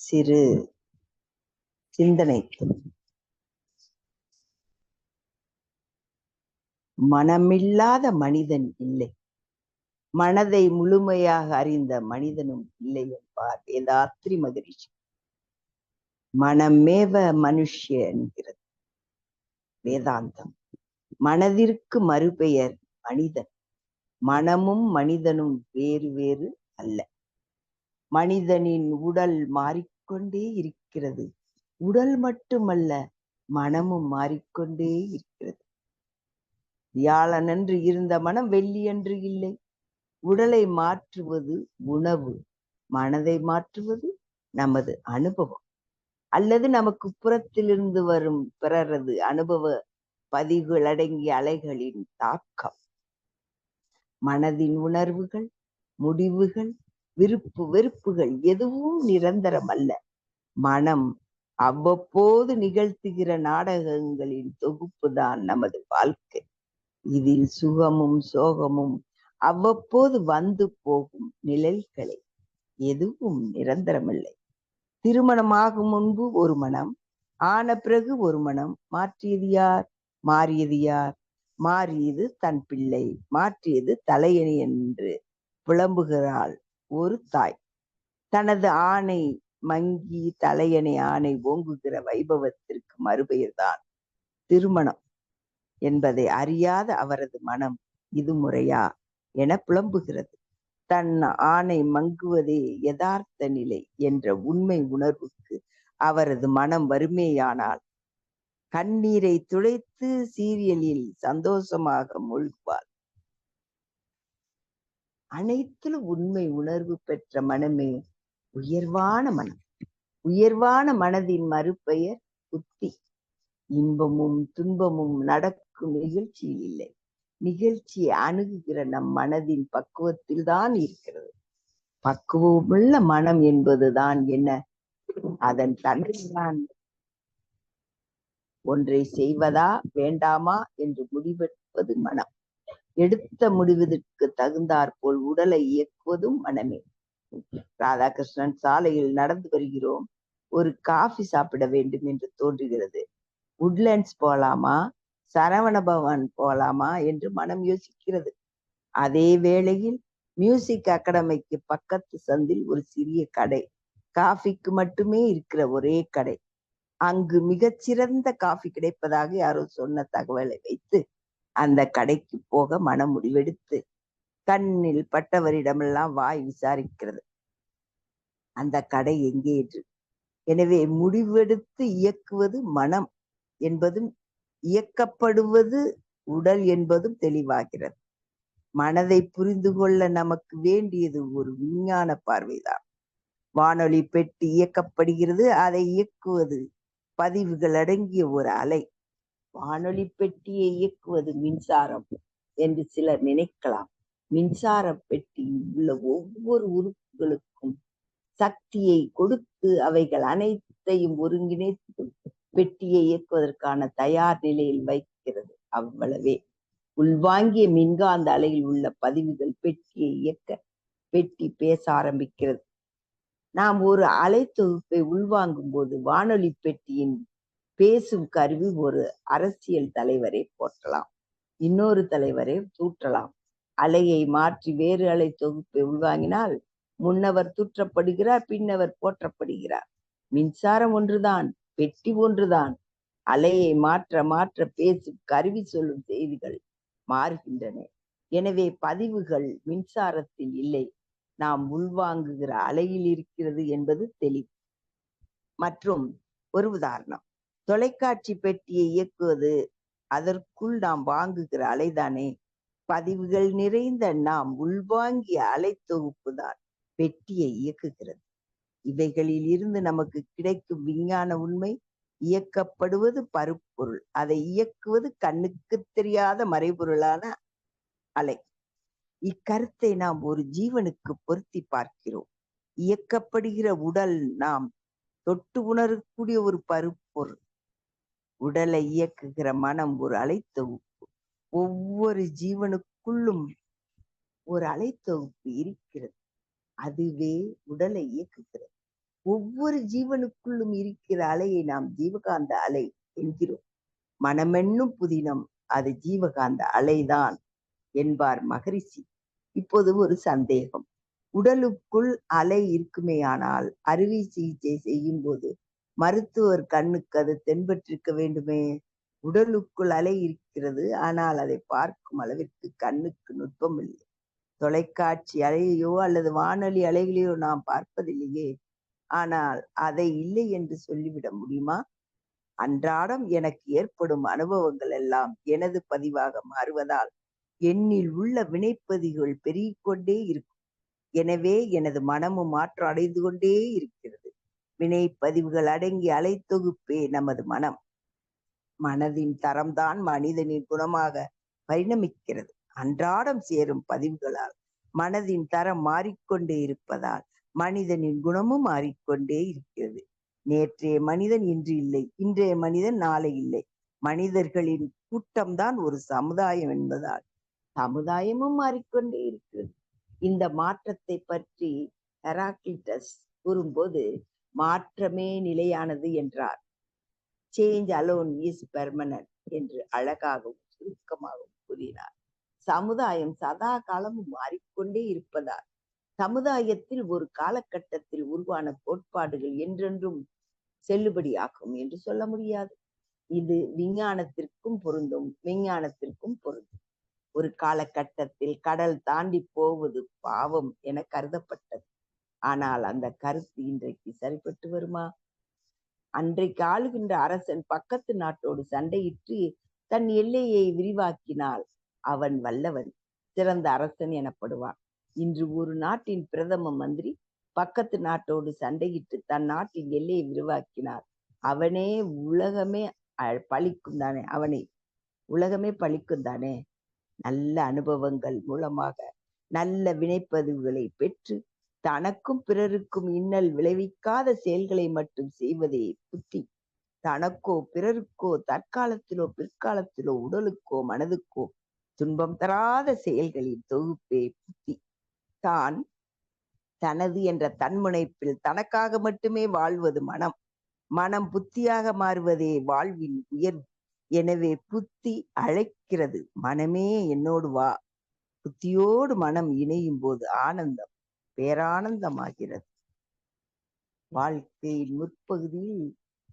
சிறு சிந்தனை. மனமில்லாத மனிதன் இல்லை. மனதை முழுமையாக அறிந்த மனிதனும் இல்லை என்பார். வேதாத்ரி மகரிஷி. மனமேவ மனுஷ்ய என்கிறது. வேதாந்தம். மனதிற்கு மறுபெயர் மனிதன். மனமும் மனிதனும் வேறு வேறு அல்ல. மனிதனின் உடல் மாறி மாறிக்கொண்டே இருக்கிறது. உடல் மட்டுமல்ல மனமும் மாறிக்கொண்டே இருக்கிறது. வியாழனன்று இருந்த மனம் வெள்ளியன்று இல்லை. உடலை மாற்றுவது உணவு மனதை மாற்றுவது நமது அனுபவம். அல்லது நமக்கு புறத்திலிருந்து வரும் பிறரது அனுபவ பதிவுகள் அடங்கிய அலைகளின் தாக்கம். மனதின் உணர்வுகள் முடிவுகள் விருப்பு வெறுப்புகள் எதுவும் நிரந்தரம் அல்ல மனம் அவ்வப்போது நிகழ்த்துகிற நாடகங்களின் தொகுப்பு தான் நமது வாழ்க்கை. இதில் சுகமும் சோகமும் அவ்வப்போது வந்து போகும் நிழல்களை. எதுவும் நிரந்தரமில்லை. திருமணமாகும் முன்பு ஒரு மனம் ஆன பிறகு ஒரு மனம். மாற்றியது யார்? மாறியது யார்? மாறியது தன் பிள்ளை மாற்றியது தலையணி என்று புலம்புகிறாள் ஒரு தாய். தனது ஆணை மங்கி தலையணை ஆணை ஓங்குகிற வைபவத்திற்கு மறுபெயர்தான் திருமணம் என்பதை அறியாத அவரது மனம் இது முறையா என புலம்புகிறது. தன் ஆணை மங்குவதே யதார்த்த நிலை என்ற உண்மை உணர்வுக்கு அவரது மனம் வறுமையானால் கண்ணீரை துடைத்து சீரியலில் சந்தோஷமாக மூழ்குவாள் அனைத்திலும் உண்மை உணர்வு பெற்ற மனமே உயர்வான மனம். உயர்வான மனதின் மறுபெயர் புத்தி. இன்பமும் துன்பமும் நடக்கும் நிகழ்ச்சியில் இல்லை. நிகழ்ச்சியை அணுகுகிற நம் மனதின் பக்குவத்தில் தான் இருக்கிறது. பக்குவமுள்ள மனம் என்பதுதான் என்ன? அதன் தன்மைதான் ஒன்றை செய்வதா வேண்டாமா என்று முடிவெடுப்பது மனம். எடுத்த முடிவதற்கு தகுந்தாற்போல் உடலை இயக்குவதும் மனமே. ராதாகிருஷ்ணன் சாலையில் நடந்து வருகிறோம். ஒரு காஃபி சாப்பிட வேண்டும் என்று தோன்றுகிறது. உட்லேண்ட்ஸ் போலாமா? சரவண பவன் போலாமா? என்று மனம் யோசிக்கிறது. அதே வேளையில் மியூசிக் அகாடமிக்கு பக்கத்து சந்தில் ஒரு சிறிய கடை. காஃபிக்கு மட்டுமே இருக்கிற ஒரே கடை. அங்கு மிகச்சிறந்த காஃபி கிடைப்பதாக யாரோ சொன்ன தகவலை வைத்து அந்த கடைக்கு போக மனம் முடிவெடுத்து கண்ணில் பட்டவரிடமெல்லாம் வாய் விசாரிக்கிறது. அந்த கடை எங்கே என்று. எனவே முடிவெடுத்து இயக்குவது மனம் என்பதும் இயக்கப்படுவது உடல் என்பதும் தெளிவாகிறது. மனதை புரிந்து கொள்ள நமக்கு வேண்டியது ஒரு விஞ்ஞான பார்வைதான். வானொலி பெட்டி இயக்கப்படுகிறது அதை இயக்குவது பதிவுகள் அடங்கிய ஒரு அலை. வானொலி பெட்டியை இயக்குவது மின்சாரம் என்று சிலர் நினைக்கலாம். மின்சார பெட்டியில் உள்ள ஒவ்வொரு உறுப்புகளுக்கும் சக்தியை கொடுத்து அவைகள் அனைத்தையும் ஒருங்கிணைத்து பெட்டியை இயக்குவதற்கான தயார் நிலையில் வைக்கிறது. அவ்வளவே. உள்வாங்கிய மின்காந்த அலையில் உள்ள பதிவுகள் பெட்டியை இயக்க பெட்டி பேச ஆரம்பிக்கிறது. நாம் ஒரு அலை தொகுப்பை உள்வாங்கும் போது வானொலி பெட்டியின் பேசும் கருவி ஒரு அரசியல் தலைவரை போற்றலாம். இன்னொரு தலைவரை தூற்றலாம். அலையை மாற்றி வேறு அலை தொகுப்பை உள்வாங்கினால் முன்னவர் தூற்றப்படுகிறார் பின்னவர் போற்றப்படுகிறார். மின்சாரம் ஒன்றுதான் பெட்டி ஒன்றுதான். அலையை மாற்ற மாற்ற பேசும் கருவி சொல்லும் செய்திகள் மாறுகின்றன. எனவே பதிவுகள் மின்சாரத்தில் இல்லை. நாம் உள்வாங்குகிற அலையில் இருக்கிறது என்பது தெளிவு. மற்றும் ஒரு உதாரணம். தொலைக்காட்சி பெட்டியை இயக்குவது அதற்குள் நாம் வாங்குகிற அலைதானே? பதிவுகள் நிறைந்த நாம் உள்வாங்கிய அலைத்தொகுப்புதான் தான் பெட்டியை இயக்குகிறது. இவைகளில் இருந்து நமக்கு கிடைக்கும் விஞ்ஞான உண்மை இயக்கப்படுவது பருப்பொருள். அதை இயக்குவது கண்ணுக்கு தெரியாத மறைபொருளான அலை. இக்கருத்தை நாம் ஒரு ஜீவனுக்கு பொருத்தி பார்க்கிறோம். இயக்கப்படுகிற உடல் நாம் தொட்டு உணரக்கூடிய ஒரு பருப்பொருள். உடலை இயக்குகிற மனம் ஒரு அலைத்தொகுப்பு. ஒவ்வொரு ஜீவனுக்குள்ளும் ஒரு அலைத்தொகுப்பு இருக்கிறது. அதுவே உடலை இயக்குகிறது. ஒவ்வொரு ஜீவனுக்குள்ளும் இருக்கிற அலையை நாம் ஜீவகாந்த அலை என்கிறோம். மனமென்னும் புதினம் அது ஜீவகாந்த அலைதான் என்பார் மகரிஷி. இப்போது ஒரு சந்தேகம். உடலுக்குள் அலை இருக்குமேயானால் அறுவை சிகிச்சை செய்யும் போது மருத்துவர் கண்ணுக்கு அது தென்பட்டிருக்க வேண்டுமே? உடலுக்குள் அலை இருக்கிறது. ஆனால் அதை பார்க்கும் அளவிற்கு கண்ணுக்கு நுட்பம் இல்லை. தொலைக்காட்சி அலையையோ அல்லது வானொலி அலைகளையோ நாம் பார்ப்பதில்லையே. ஆனால் அதை இல்லை என்று சொல்லிவிட முடியுமா? அன்றாடம் எனக்கு ஏற்படும் அனுபவங்கள் எல்லாம் எனது பதிவாக மாறுவதால் என்னில் உள்ள வினைப்பதிகள் பெருகிக்கொண்டே இருக்கும். எனவே எனது மனமும் மாற்றம் அடைந்து கொண்டே இருக்கிறது. வினைப்பதிவுகள் அடங்கிய அலைத்தொகுப்பே நமது மனம். மனதின் தரம்தான் மனிதனின் குணமாக பரிணமிக்கிறது. அன்றாடம் சேரும் பதிவுகளால் மனதின் தரம் மாறிக்கொண்டே இருப்பதால் மனிதனின் குணமும் மாறிக்கொண்டே இருக்கிறது. நேற்றைய மனிதன் இன்று இல்லை. இன்றைய மனிதன் நாளை இல்லை. மனிதர்களின் கூட்டம்தான் ஒரு சமுதாயம் என்பதால் சமுதாயமும் மாறிக்கொண்டே இருக்கிறது. இந்த மாற்றத்தை பற்றி ஹெராக்லிட்டஸ் கூறும்போது மாற்றமே நிலையானது என்றார். சேஞ்ச் அலோன் இஸ் பெர்மனன்ட் என்று அழகாகவும் சுருக்கமாகவும் கூறினார். சமுதாயம் சதா காலமும் மாறிக்கொண்டே இருப்பதால் சமுதாயத்தில் ஒரு காலகட்டத்தில் உருவான கோட்பாடுகள் என்றென்றும் செல்லுபடியாகும் என்று சொல்ல முடியாது. இது விஞ்ஞானத்திற்கும் பொருந்தும் விஞ்ஞானத்திற்கும் பொருந்தும். ஒரு காலகட்டத்தில் கடல் தாண்டி போவது பாவம் என கருதப்பட்டது. ஆனால் அந்த கருத்து இன்றைக்கு சரிப்பட்டு வருமா? அன்றைக்கு ஆளுகின்ற அரசன் பக்கத்து நாட்டோடு சண்டையிட்டு தன் எல்லையை விரிவாக்கினால் அவன் வல்லவன் சிறந்த அரசன் எனப்படுவான். இன்று ஒரு நாட்டின் பிரதம மந்திரி பக்கத்து நாட்டோடு சண்டையிட்டு தன் நாட்டின் எல்லையை விரிவாக்கினார் அவனே உலகமே அ- பழிக்கும் தானே அவனை உலகமே பழிக்கும் தானே. நல்ல அனுபவங்கள் மூலமாக நல்ல வினைப்பதிவுகளை பெற்று தனக்கும் பிறருக்கும் இன்னல் விளைவிக்காத செயல்களை மட்டும் செய்வதே புத்தி. தனக்கோ பிறருக்கோ தற்காலத்திலோ பிற்காலத்திலோ உடலுக்கோ மனதுக்கோ துன்பம் தராத செயல்களின் தொகுப்பே புத்தி. தான் தனது என்ற தன்முனைப்பில் தனக்காக மட்டுமே வாழ்வது மனம். மனம் புத்தியாக மாறுவதே வாழ்வின் உயர்வு. எனவே புத்தி அழைக்கிறது மனமே என்னோடு வா. புத்தியோடு மனம் இணையும் போது ஆனந்தம். பேரானந்தமாகிறது. வாழ்க்கையின் முற்பகுதியில்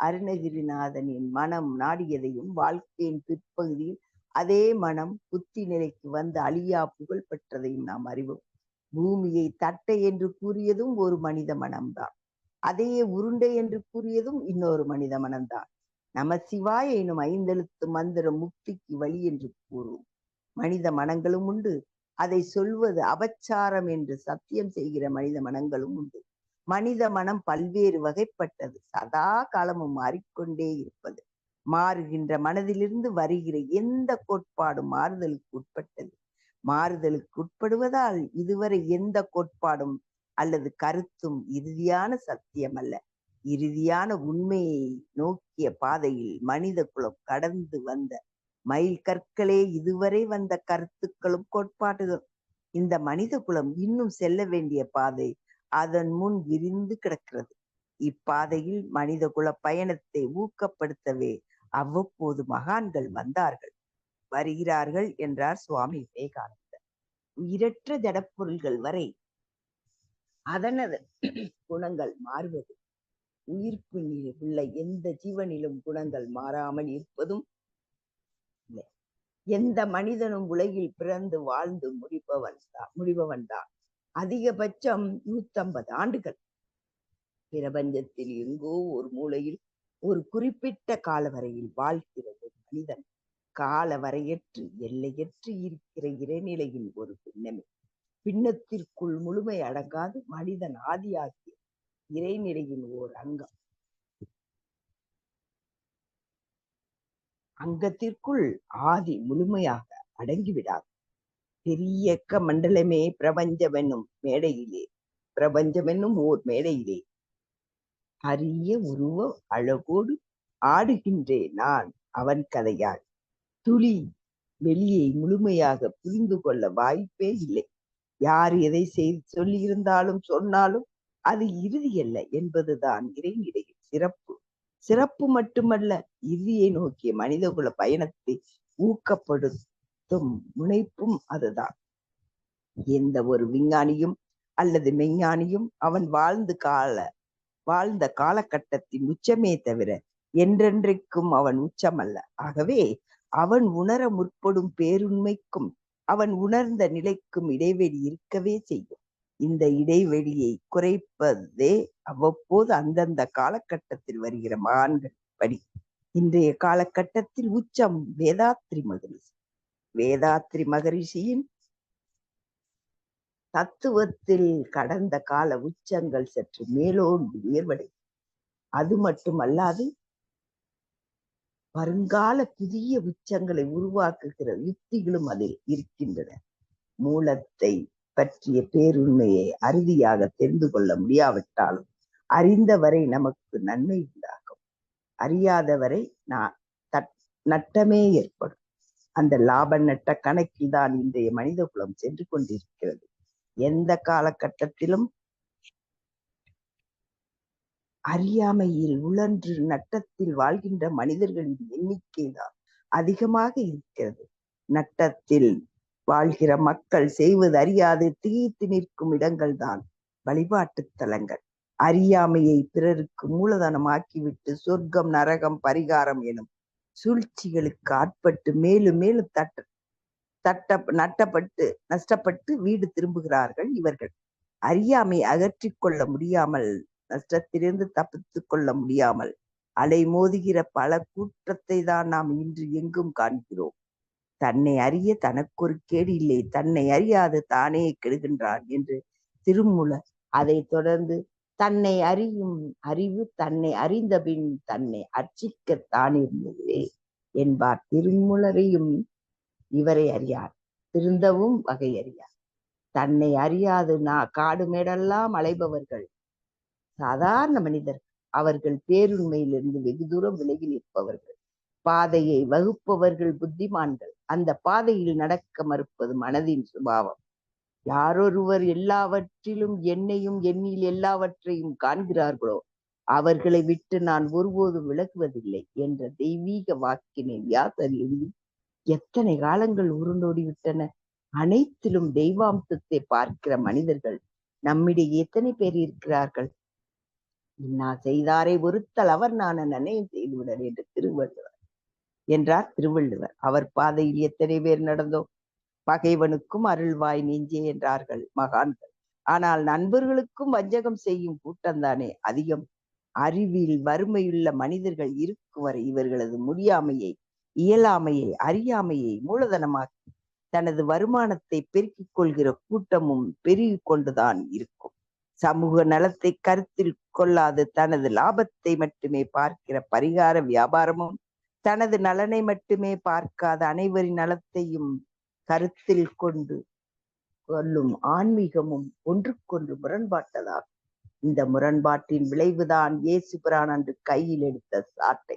அருணகிரிநாதனின் மனம் நாடியதையும் வாழ்க்கையின் பிற்பகுதியில் அதே மனம் புத்தி நிலைக்கு வந்து அழியா புகழ் பெற்றதையும் நாம் அறிவோம். பூமியை தட்டை என்று கூறியதும் ஒரு மனித மனம்தான். அதையே உருண்டை என்று கூறியதும் இன்னொரு மனித மனம்தான். நம சிவாய எனும் ஐந்தெழுத்து மந்திரம் முக்திக்கு வழி என்று கூறும் மனித மனங்களும் உண்டு. அதை சொல்வது அபச்சாரம் என்று சத்தியம் செய்கிற மனித மனங்களும் உண்டு. மனித மனம் பல்வேறு வகைப்பட்டது. சதா காலமும் மாறிக்கொண்டே இருப்பது. மாறுகின்ற மனதிலிருந்து வருகிற எந்த கோட்பாடும் மாறுதலுக்கு உட்பட்டது. மாறுதலுக்கு உட்படுவதால் இதுவரை எந்த கோட்பாடும் அல்லது கருத்தும் இறுதியான சத்தியம் அல்ல. இறுதியான உண்மையை நோக்கிய பாதையில் மனித குலம் கடந்து வந்த மைல் கற்களே இதுவரை வந்த கருத்துக்களும் கோட்பாடுகளும் இந்த மனித குலம் இன்னும் செல்ல வேண்டிய பாதை அதன் முன் விரிந்து கிடக்கிறது. இப்பாதையில் மனித குல பயணத்தை ஊக்கப்படுத்தவே அவ்வப்போது மகான்கள் வந்தார்கள். வருகிறார்கள் என்றார் சுவாமி விவேகானந்தர். உயிரற்ற ஜடப்பொருள்கள் வரை அதனது குணங்கள் மாறுவது. உயிர்ப்பு உள்ள எந்த ஜீவனிலும் குணங்கள் மாறாமல் இருப்பதும் இல்லை எந்த மனிதனும் உலகில் பிறந்து வாழ்ந்து முடிப்பவன் தான் முடிபவன் தான். அதிகபட்சம் நூத்தம்பது ஆண்டுகள். பிரபஞ்சத்தில் எங்கோ ஒரு மூலையில் ஒரு குறிப்பிட்ட கால வரையில் வாழ்கிறது மனிதன். கால வரையற்று எல்லையற்று இருக்கிற இறைநிலையில் ஒரு பின்னமே. பின்னத்திற்குள் முழுமை அடங்காது மனிதன் ஆதியாகிய இறைநிலையின் ஓர் அங்கம். அங்கத்திற்குள் ஆதி முழுமையாக அடங்கிவிடாது. பெரியக்க மண்டலமே பிரபஞ்சமென்னும் மேடையிலே பிரபஞ்சமென்னும் ஓர் மேடையிலே. அரிய உருவ அழகோடு ஆடுகின்றேன் நான் அவன் கதையால். துளி வெளியை முழுமையாக புரிந்து கொள்ள வாய்ப்பே இல்லை. யார் எதை செய்து சொல்லியிருந்தாலும் சொன்னாலும் அது இறுதியல்ல என்பதுதான் இறைநிலையின் சிறப்பு. சிறப்பு மட்டுமல்ல இறுதியை நோக்கிய மனிதகுல பயணத்தை ஊக்கப்படுத்தும் முனைப்பும் அதுதான். எந்த ஒரு விஞ்ஞானியும் அல்லது மெஞ்ஞானியும் அவன் வாழ்ந்து கால வாழ்ந்த காலகட்டத்தின் உச்சமே தவிர என்றென்றைக்கும் அவன் உச்சமல்ல. ஆகவே அவன் உணர முற்படும் பேருண்மைக்கும் அவன் உணர்ந்த நிலைக்கும் இடைவெளி இருக்கவே செய்யும். இந்த இடைவெளியை குறைப்பதே அவ்வப்போது அந்தந்த காலகட்டத்தில் வருகிற மகான்கள் படி. இன்றைய காலகட்டத்தில் உச்சம் வேதாத்ரி மகரிஷி. வேதாத்ரி மகரிஷியின் தத்துவத்தில் கடந்த கால உச்சங்கள் சற்று மேலோடு உயர்வடை. அது மட்டுமல்லாது வருங்கால புதிய உச்சங்களை உருவாக்குகிற யுக்திகளும் அதில் இருக்கின்றன. மூலத்தை பற்றிய பேருண்மையை அறுதியாக தெரிந்து கொள்ள முடியாவிட்டாலும் அறிந்தவரை நமக்கு நன்மை உண்டாகும். அறியாதவரை நான் நட்டமே ஏற்படும். அந்த லாப நட்ட கணக்கில் தான் இன்றைய மனித குலம் சென்று கொண்டிருக்கிறது. எந்த காலகட்டத்திலும் அறியாமையில் உழன்று நட்டத்தில் வாழ்கின்ற மனிதர்களின் எண்ணிக்கை தான் அதிகமாக இருக்கிறது. நட்டத்தில் வாழ்கிற மக்கள் செய்வது அறியாது தீர்த்து நிற்கும் இடங்கள் தான் வழிபாட்டு தலங்கள். அறியாமையை பிறருக்கு மூலதனமாக்கிவிட்டு சொர்க்கம் நரகம் பரிகாரம் எனும் சூழ்ச்சிகளுக்கு ஆட்பட்டு மேலும் மேலும் தட்ட தட்ட நட்டப்பட்டு நஷ்டப்பட்டு வீடு திரும்புகிறார்கள் இவர்கள். அறியாமை அகற்றி கொள்ள முடியாமல் நஷ்டத்திலிருந்து தப்பித்து கொள்ள முடியாமல் அலை மோதுகிற பல கூட்டத்தை தான் நாம் இன்று எங்கும் காண்கிறோம். தன்னை அறிய தனக்கொரு கேடு இல்லை. தன்னை அறியாது தானே கெடுகின்றான் என்று திருமூல அதை தொடர்ந்து தன்னை அறியும் அறிவு தன்னை அறிந்தபின் தன்னை அர்ச்சிக்கத்தான் இருந்தது என்பார் திருமூலரையும் இவரை அறியார். திருந்தவும் வகை அறியார். தன்னை அறியாது நான் காடு மேடெல்லாம் அலைபவர்கள். சாதாரண மனிதர். அவர்கள் பேருண்மையிலிருந்து வெகு தூரம் விலகி நிற்பவர்கள். பாதையை வகுப்பவர்கள் புத்திமான்கள். அந்த பாதையில் நடக்க மறுப்பது மனதின் சுபாவம். யாரொருவர் எல்லாவற்றிலும் என்னையும் எண்ணில் எல்லாவற்றையும் காண்கிறார்களோ அவர்களை விட்டு நான் ஒருபோதும் விலகுவதில்லை என்ற தெய்வீக வாக்கினை வியாசர் எழுதி எத்தனை காலங்கள் உருண்டோடி விட்டன. அனைத்திலும் தெய்வாம்சத்தை பார்க்கிற மனிதர்கள் நம்மிடையே எத்தனை பேர் இருக்கிறார்கள்? இன்னா செய்தாரை ஒருத்தல் அவர் நான் நனையும் செய்துவிடர் என்று திருவள்ளுவர் என்றார் திருவள்ளுவர். அவர் பாதையில் எத்தனை பேர் நடந்தோம்? பகைவனுக்கும் அருள்வாய் நெஞ்சே என்றார்கள் மகான்கள். ஆனால் நண்பர்களுக்கும் வஞ்சகம் செய்யும் கூட்டம்தானே அதிகம் அறிவில் வறுமையுள்ள மனிதர்கள் இருக்கும் வரை இவர்களது முடியாமையை இயலாமையை அறியாமையை மூலதனமாக்கி தனது வருமானத்தை பெருக்கிக் கொள்கிற கூட்டமும் பெருகி கொண்டுதான் இருக்கும். சமூக நலத்தை கருத்தில் கொள்ளாது தனது லாபத்தை மட்டுமே பார்க்கிற பரிகார வியாபாரமும் தனது நலனை மட்டுமே பார்க்காத அனைவரின் நலத்தையும் கருத்தில் கொண்டு கொள்ளும் ஆன்மீகமும் ஒன்றுக்கொன்று முரண்பாட்டதாகும். இந்த முரண்பாட்டின் விளைவுதான் இயேசு பிரான் அன்று கையில் எடுத்த சாட்டை.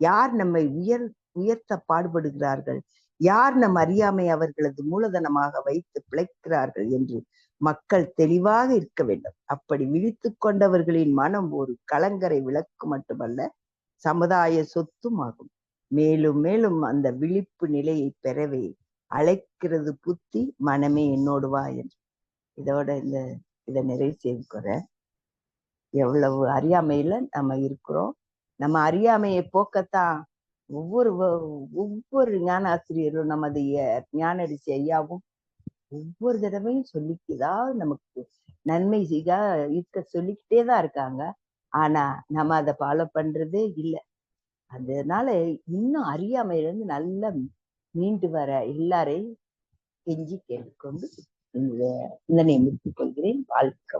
யார் நம்மை உயர் உயர்த்த பாடுபடுகிறார்கள்? யார் நம் அறியாமை அவர்களது மூலதனமாக வைத்து பிழைக்கிறார்கள் என்று மக்கள் தெளிவாக இருக்க வேண்டும். அப்படி விழித்து கொண்டவர்களின் மனம் ஒரு கலங்கரை விளக்கு மட்டுமல்ல சமுதாய சொத்தும் ஆகும் மேலும் மேலும் அந்த விழிப்பு நிலையை பெறவே அழைக்கிறது புத்தி மனமே என்னோடு வா என்று. இதோட இந்த இதை நிறைவு செய்துக்கிறேன் எவ்வளவு அறியாமையில நம்ம இருக்கிறோம். நம்ம அறியாமையை போக்கத்தான் ஒவ்வொரு ஒவ்வொரு ஞான ஆசிரியரும் நமது ஞானடிசி ஐயாவும் ஒவ்வொரு தடவையும் சொல்லிக்கிதா நமக்கு நன்மை செய்ய இருக்க சொல்லிக்கிட்டே தான் இருக்காங்க. ஆனா நம்ம அதை ஃபாலோ பண்றதே இல்லை. அதனால இன்னும் அறியாமையிலிருந்து நல்லா மீண்டு வர எல்லாரையும் கெஞ்சி கேட்டுக்கொண்டு இந்த இந்த நியமித்துக் கொள்கிறேன். வாழ்க்கை